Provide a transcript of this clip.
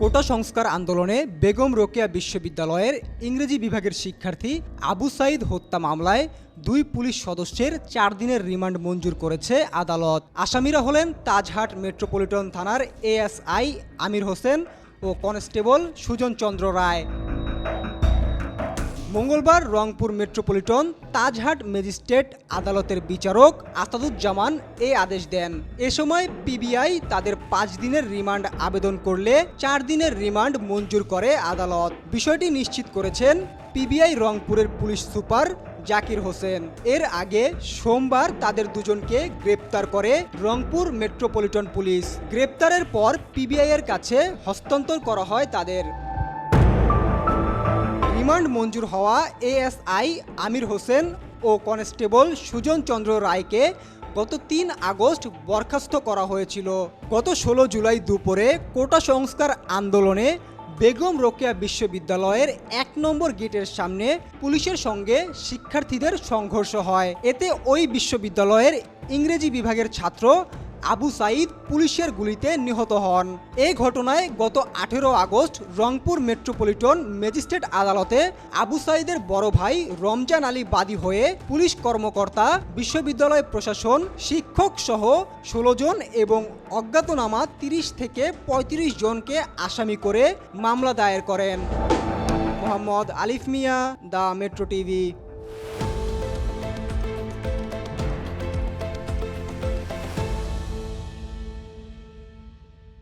কোটা সংস্কার আন্দোলনে বেগম রোকেয়া বিশ্ববিদ্যালয়ের ইংরেজি বিভাগের শিক্ষার্থী আবু সাইদ হত্যা মামলায় দুই পুলিশ সদস্যের চার দিনের রিমান্ড মঞ্জুর করেছে আদালত। আসামিরা হলেন তাজহাট মেট্রোপলিটন থানার এএসআই আমির হোসেন ও কনস্টেবল সুজন চন্দ্র রায়। মঙ্গলবার রংপুর মেট্রোপলিটন তাজহাট ম্যাজিস্ট্রেট আদালতের বিচারক আসাদুজ্জামান এই আদেশ দেন। এ সময় পিবিআই তাদের পাঁচ দিনের রিমান্ড আবেদন করলে চার দিনের রিমান্ড মঞ্জুর করে আদালত। বিষয়টি নিশ্চিত করেছেন পিবিআই রংপুরের পুলিশ সুপার জাকির হোসেন। এর আগে সোমবার তাদের দুজনকে গ্রেপ্তার করে রংপুর মেট্রোপলিটন পুলিশ। গ্রেপ্তারের পর পিবিআই এর কাছে হস্তান্তর করা হয় তাদের। রিমান্ড মঞ্জুর হওয়া এএসআই আমির হোসেন ও কনস্টেবল সুজন চন্দ্র রায়কে গত তিন আগস্ট বরখাস্ত করা হয়েছিল। গত ষোলো জুলাই দুপুরে কোটা সংস্কার আন্দোলনে বেগম রোকেয়া বিশ্ববিদ্যালয়ের এক নম্বর গেটের সামনে পুলিশের সঙ্গে শিক্ষার্থীদের সংঘর্ষ হয়। এতে ওই বিশ্ববিদ্যালয়ের ইংরেজি বিভাগের ছাত্র আবু সাইদ পুলিশের গুলিতে নিহত হন। এই ঘটনায় গত আঠেরো আগস্ট রংপুর মেট্রোপলিটন ম্যাজিস্ট্রেট আদালতে আবু সাইদের বড় ভাই রমজান আলী বাদী হয়ে পুলিশ কর্মকর্তা, বিশ্ববিদ্যালয় প্রশাসন, শিক্ষক সহ ষোলো জন এবং অজ্ঞাতনামা তিরিশ থেকে ৩৫ জনকে আসামি করে মামলা দায়ের করেন। মোহাম্মদ আলিফ মিয়া, দ্য মেট্রো টিভি।